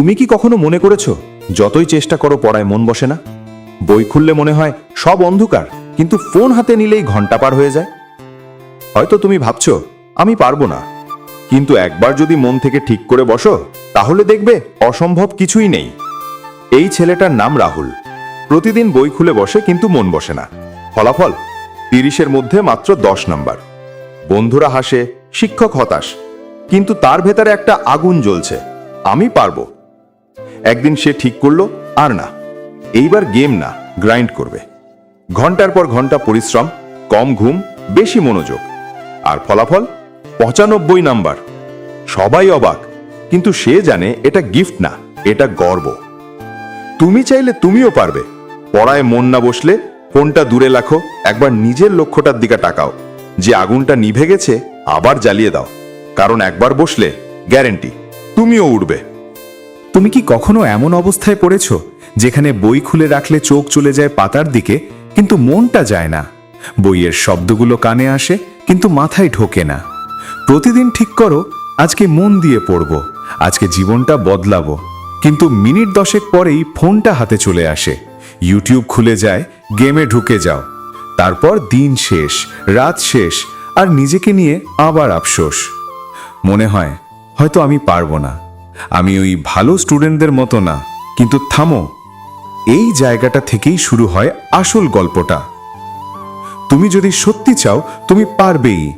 তুমি কি কখনো মনে করেছ, যতই চেষ্টা করো পড়ায় মন বসে না? বই খুললে মনে হয় সব অন্ধকার, কিন্তু ফোন হাতে নিলেই ঘণ্টা পার হয়ে যায়। হয়তো তুমি ভাবছ, আমি পারব না। কিন্তু একবার যদি মন থেকে ঠিক করে বসো, তাহলে দেখবে অসম্ভব কিছুই নেই। এই ছেলেটার নাম রাহুল। প্রতিদিন বই খুলে বসে, কিন্তু মন বসে না। ফলাফল? তিরিশের মধ্যে মাত্র দশ নাম্বার। বন্ধুরা হাসে, শিক্ষক হতাশ। কিন্তু তার ভেতরে একটা আগুন জ্বলছে। আমি পারব। একদিন সে ঠিক করল, আর না। এইবার গেম না, গ্রাইন্ড করবে। ঘণ্টার পর ঘণ্টা পরিশ্রম, কম ঘুম, বেশি মনোযোগ। আর ফলাফল? পঁচানব্বই নাম্বার। সবাই অবাক, কিন্তু সে জানে এটা গিফট না, এটা গর্ব। তুমি চাইলে তুমিও পারবে। পড়ায় মন না বসলে ফোনটা দূরে রাখো, একবার নিজের লক্ষ্যটার দিকে টাকাও যে আগুনটা নিভে গেছে, আবার জ্বালিয়ে দাও। কারণ একবার বসলে গ্যারেন্টি, তুমিও উঠবে তুমি কি কখনো এমন অবস্থায় পড়েছ যেখানে বই খুলে রাখলে চোখ চলে যায় পাতার দিকে, কিন্তু মনটা যায় না? বইয়ের শব্দগুলো কানে আসে, কিন্তু মাথায় ঢোকে না। প্রতিদিন ঠিক করো, আজকে মন দিয়ে পড়ব, আজকে জীবনটা বদলাবো। কিন্তু মিনিট দশেক পরেই ফোনটা হাতে চলে আসে। ইউটিউব খুলে যায়, গেমে ঢুকে যাও। তারপর দিন শেষ, রাত শেষ, আর নিজেকে নিয়ে আবার আফসোস। মনে হয়, হয়তো আমি পারব না। আমি ওই ভালো স্টুডেন্টদের মতো না। কিন্তু থামো, এই জায়গাটা থেকেই শুরু হয় আসল গল্পটা। তুমি যদি সত্যি চাও, তুমি পারবেই।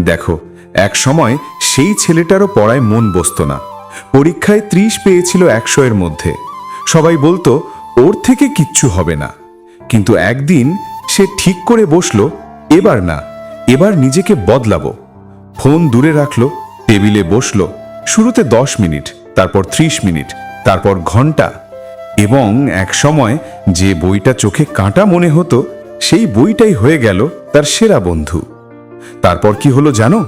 দেখো, এক সময় সেই ছেলেটারও পড়ায় মন বসতো না। পরীক্ষায় ত্রিশ পেয়েছিল একশো এর মধ্যে। সবাই বলতো, ওর থেকে কিচ্ছু হবে না। কিন্তু একদিন সে ঠিক করে বসল, এবার না, এবার নিজেকে বদলাবো। ফোন দূরে রাখল, টেবিলে বসল, শুরুতে দশ মিনিট। তারপর ত্রিশ মিনিট, তারপর ঘণ্টা এবং এক সময় যে বইটা চোখে কাঁটা মনে হতো, সেই বইটাই হয়ে গেল তার সেরা বন্ধু। তারপর কি হলো জানো?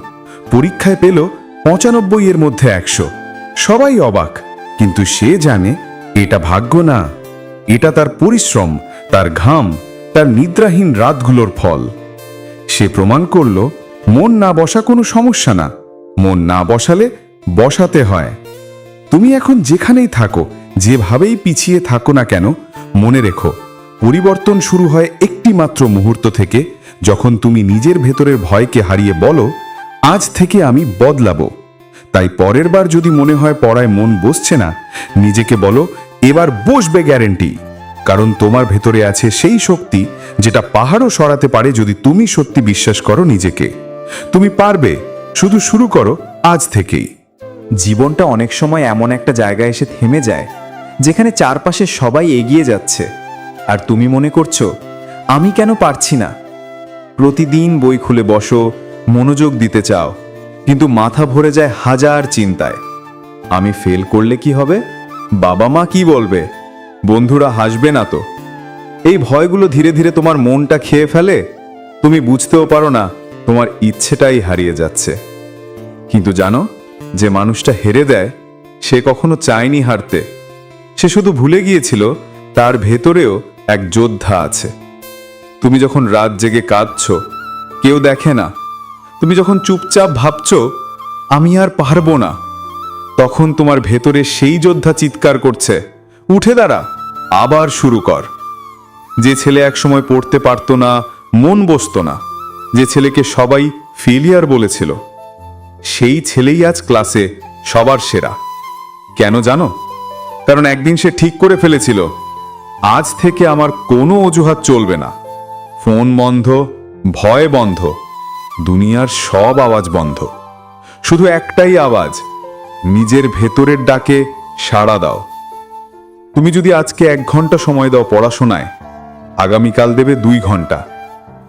পরীক্ষায় পেল পঁচানব্বই এর মধ্যে একশো। সবাই অবাক, কিন্তু সে জানে এটা ভাগ্য না। এটা তার পরিশ্রম, তার ঘাম, তার নিদ্রাহীন রাতগুলোর ফল। সে প্রমাণ করল, মন না বসা কোনো সমস্যা না। মন না বসালে বসাতে হয়। তুমি এখন যেখানেই থাকো, যেভাবেই পিছিয়ে থাকো না কেন, মনে রেখো, পরিবর্তন শুরু হয় একটি মাত্র মুহূর্ত থেকে, যখন তুমি নিজের ভেতরের ভয়কে হারিয়ে বলো, আজ থেকে আমি বদলাবো। তাই পরের বার যদি মনে হয় পড়ায় মন বসছে না, নিজেকে বলো, এবার বসবে গ্যারেন্টি। কারণ তোমার ভেতরে আছে সেই শক্তি, যেটা পাহাড়ও সরাতে পারে যদি তুমি সত্যি বিশ্বাস করো নিজেকে। তুমি পারবে, শুধু শুরু করো আজ থেকেই। জীবনটা অনেক সময় এমন একটা জায়গায় এসে থেমে যায়, যেখানে চারপাশে সবাই এগিয়ে যাচ্ছে। আর তুমি মনে করছ, আমি কেন পারছি না? প্রতিদিন বই খুলে বসো, মনোযোগ দিতে চাও, কিন্তু মাথা ভরে যায় হাজার চিন্তায়। আমি ফেল করলে কি হবে? বাবা মা কি বলবে? বন্ধুরা হাসবে না তো? এই ভয়গুলো ধীরে ধীরে তোমার মনটা খেয়ে ফেলে। তুমি বুঝতেও পারো না, তোমার ইচ্ছেটাই হারিয়ে যাচ্ছে। কিন্তু জানো যে মানুষটা হেরে দেয়, সে কখনো চায়নি হারতে। সে শুধু ভুলে গিয়েছিল, তার ভেতরেও এক যোদ্ধা আছে। তুমি যখন রাত জেগে কাঁদছ, কেউ দেখে না। তুমি যখন চুপচাপ ভাবছ, আমি আর পারব না। তখন তোমার ভেতরে সেই যোদ্ধা চিৎকার করছে, উঠে দাঁড়া, আবার শুরু কর। যে ছেলে একসময় পড়তে পারতো না, মন বসতো না। যে ছেলেকে সবাই ফেলিয়ার বলেছিল। সেই ছেলেই আজ ক্লাসে সবার সেরা। কেন জানো? কারণ একদিন সে ঠিক করে ফেলেছিল, আজ থেকে আমার কোনো অজুহাত চলবে না। ফোন বন্ধ, ভয় বন্ধ, দুনিয়ার সব আওয়াজ বন্ধ। শুধু একটাই আওয়াজ, নিজের ভেতরের ডাকে সাড়া দাও। তুমি যদি আজকে এক ঘণ্টা সময় দাও পড়াশোনায়, আগামীকাল দেবে দুই ঘণ্টা,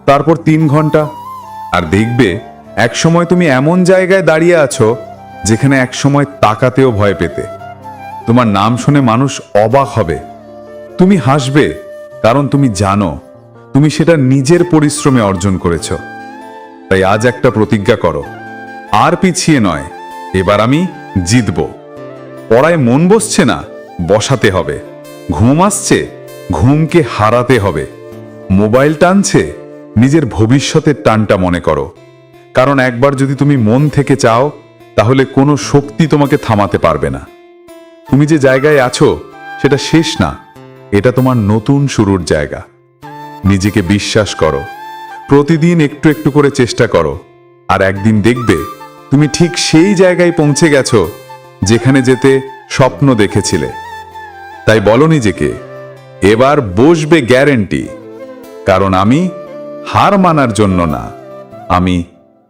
তারপর তিন ঘণ্টা, আর দেখবে এক সময় তুমি এমন জায়গায় দাঁড়িয়ে আছো যেখানে এক সময় তাকাতেও ভয় পেতে। তোমার নাম শুনে মানুষ অবাক হবে। তুমি হাসবে, কারণ তুমি জানো, তুমি সেটা নিজের পরিশ্রমে অর্জন করেছ। তাই আজ একটা প্রতিজ্ঞা করো। আর পিছিয়ে নয়, এবার আমি জিতব। পড়ায় মন বসছে না, বসাতে হবে। ঘুম আসছে, ঘুমকে হারাতে হবে। মোবাইল টানছে, নিজের ভবিষ্যতের টানটা মনে করো। কারণ একবার যদি তুমি মন থেকে চাও, তাহলে কোনো শক্তি তোমাকে থামাতে পারবে না। তুমি যে জায়গায় আছো, সেটা শেষ না, এটা তোমার নতুন শুরুর জায়গা। নিজেকে বিশ্বাস করো। প্রতিদিন একটু একটু করে চেষ্টা করো। আর একদিন দেখবে, তুমি ঠিক সেই জায়গায় পৌঁছে গেছো, যেখানে যেতে স্বপ্ন দেখেছিলে। তাই বলো নিজেকে, এবার বসবে গ্যারেন্টি। কারণ আমি হার মানার জন্য না, আমি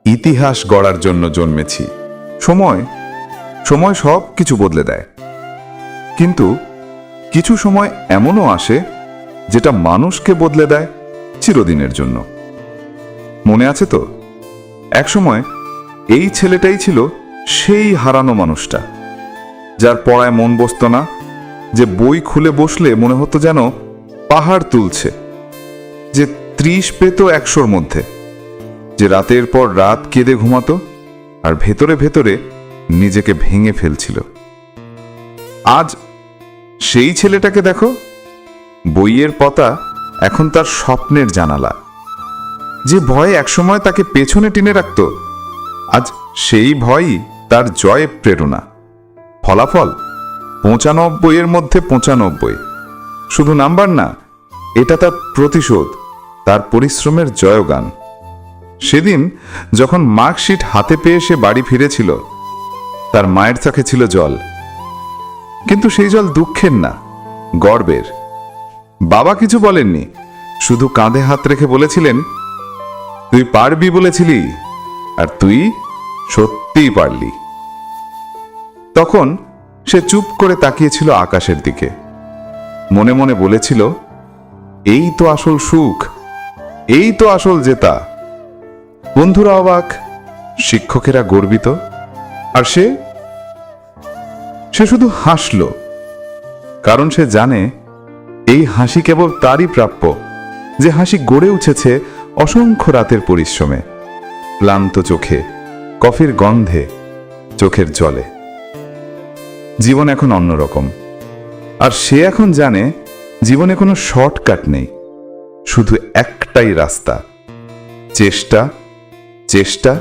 ইতিহাস গড়ার জন্য জন্মেছি। সময় সময় সব কিছু বদলে দেয়। কিন্তু কিছু সময় এমনও আসে, যেটা মানুষকে বদলে দেয় চিরদিনের জন্য। মনে আছে তো? একসময় এই ছেলেটাই ছিল সেই হারানো মানুষটা, যার পড়ায় মন বসতো না, যে বই খুলে বসলে মনে হতো যেন পাহাড় তুলছে, যে ত্রিশ পেত একশোর মধ্যে। যে রাতের পর রাত কেঁদে ঘুমাতো আর ভেতরে ভেতরে নিজেকে ভেঙে ফেলছিল। আজ সেই ছেলেটাকে দেখো, বইয়ের পতা এখন তার স্বপ্নের জানালা। যে ভয় একসময় তাকে পেছনে টেনে রাখত, আজ সেই ভয়ই তার জয়ে প্রেরণা। ফলাফল পঁচানব্বইয়ের মধ্যে পঁচানব্বই। শুধু নাম্বার না, এটা তার প্রতিশোধ, তার পরিশ্রমের জয়গান। সেদিন যখন মার্কশিট হাতে পেয়ে সে বাড়ি ফিরেছিল, তার মায়ের চোখে ছিল জল। কিন্তু সেই জল দুঃখের না, গর্বের। বাবা কিছু বলেননি, শুধু কাঁধে হাত রেখে বলেছিলেন, তুই পারবি বলেছিলি, আর তুই সত্যিই পারলি। তখন সে চুপ করে তাকিয়েছিল আকাশের দিকে। মনে মনে বলেছিল, এই তো আসল সুখ, এই তো আসল জেতা। বন্ধুরা অবাক, শিক্ষকেরা গর্বিত, আর সে সে শুধু হাসল, কারণ সে জানে এই হাসি কেবল তারই প্রাপ্য, যে হাসি গড়ে উঠেছে অসংখ্য রাতের পরিশ্রমে, ক্লান্ত চোখে, কফির গন্ধে, চোখের জলে। জীবন এখন অন্যরকম, আর সে এখন জানে জীবনে কোনো শর্টকাট নেই, শুধু একটাই রাস্তা, চেষ্টা চেষ্টা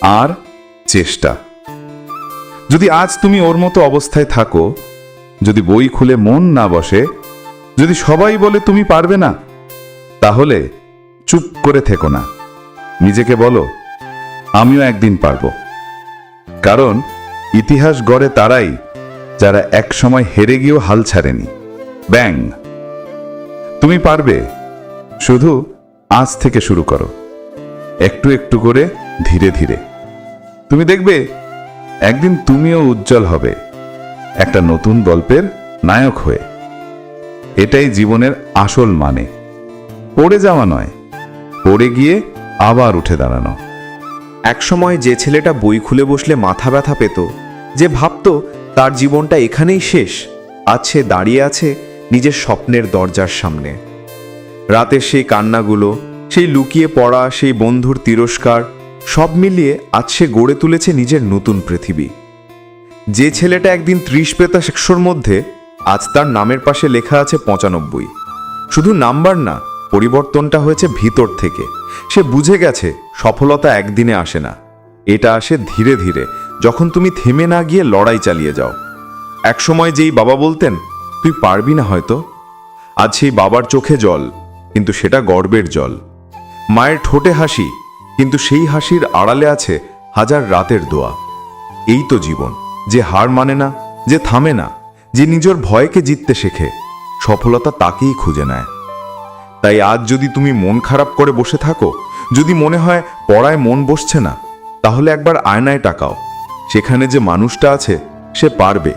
আর চেষ্টা। যদি আজ তুমি ওর মতো অবস্থায় থাকো, যদি বই খুলে মন না বসে, যদি সবাই বলে তুমি পারবে না, তাহলে চুপ করে থেকো না। নিজেকে বলো, আমিও একদিন পারব। কারণ ইতিহাস গড়ে তারাই যারা এক সময় হেরে গিয়েও হাল ছাড়েনি। ব্যাং! তুমি পারবে, শুধু আজ থেকে শুরু করো। একটু একটু করে ধীরে ধীরে। তুমি দেখবে, একদিন তুমিও উজ্জ্বল হবে, একটা নতুন গল্পের নায়ক হয়ে। এটাই জীবনের আসল মানে। পড়ে যাওয়া নয়, পড়ে গিয়ে আবার উঠে দাঁড়ানো। একসময় যে ছেলেটা বই খুলে বসলে মাথা ব্যথা পেত, যে ভাবতো তার জীবনটা এখানেই শেষ, আজ সে দাঁড়িয়ে আছে নিজের স্বপ্নের দরজার সামনে। রাতের সেই কান্নাগুলো সেই লুকিয়ে পড়া, সেই বন্ধুর তিরস্কার, সব মিলিয়ে আজ সে গড়ে তুলেছে নিজের নতুন পৃথিবী। যে ছেলেটা একদিন ত্রিশ পেতা একশোর মধ্যে, আজ তার নামের পাশে লেখা আছে পঁচানব্বই। শুধু নাম্বার না, পরিবর্তনটা হয়েছে ভিতর থেকে। সে বুঝে গেছে, সফলতা একদিনে আসে না। এটা আসে ধীরে ধীরে, যখন তুমি থেমে না গিয়ে লড়াই চালিয়ে যাও। একসময় যেই বাবা বলতেন, তুই পারবি না হয়তো? আজ সেই বাবার চোখে জল, কিন্তু সেটা গর্বের জল। মায়ের ঠোঁটে হাসি, কিন্তু সেই হাসির আড়ালে আছে হাজার রাতের দোয়া। এই তো জীবন, যে হার মানে না, যে থামে না, যে নিজের ভয়কে জিততে শেখে, সফলতা তাকেই খুঁজে নেয়। তাই আজ যদি তুমি মন খারাপ করে বসে থাকো, যদি মনে হয় পড়ায় মন বসছে না, তাহলে একবার আয়নায় টাকাও সেখানে যে মানুষটা আছে, সে পারবে।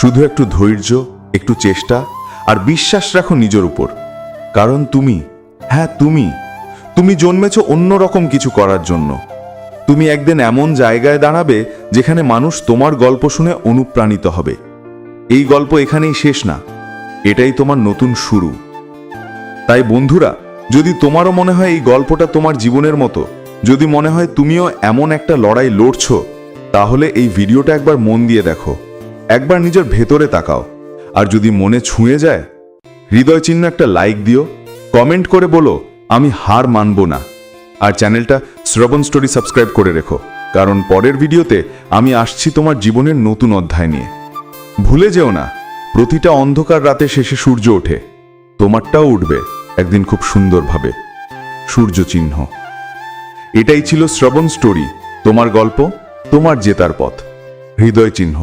শুধু একটু ধৈর্য, একটু চেষ্টা, আর বিশ্বাস রাখো নিজের উপর। কারণ তুমি হ্যাঁ তুমি তুমি জন্মেছ অন্যরকম কিছু করার জন্য। তুমি একদিন এমন জায়গায় দাঁড়াবে যেখানে মানুষ তোমার গল্প শুনে অনুপ্রাণিত হবে। এই গল্প এখানেই শেষ না, এটাই তোমার নতুন শুরু। তাই বন্ধুরা, যদি তোমারও মনে হয় এই গল্পটা তোমার জীবনের মতো, যদি মনে হয় তুমিও এমন একটা লড়াই লড়ছো, তাহলে এই ভিডিওটা একবার মন দিয়ে দেখো, একবার নিজের ভেতরে তাকাও। আর যদি মনে ছুঁয়ে যায় হৃদয় চিহ্ন একটা লাইক দিও, কমেন্ট করে বলো আমি হার মানব না। আর চ্যানেলটা শ্রবণ স্টোরি সাবস্ক্রাইব করে রেখো, কারণ পরের ভিডিওতে আমি আসছি তোমার জীবনের নতুন অধ্যায় নিয়ে। ভুলে যেও না, প্রতিটা অন্ধকার রাতে শেষে সূর্য ওঠে। তোমারটাও উঠবে, একদিন খুব সুন্দরভাবে। সূর্য চিহ্ন। এটাই ছিল শ্রবণ স্টোরি, তোমার গল্প, তোমার জেতার পথ। হৃদয় চিহ্ন।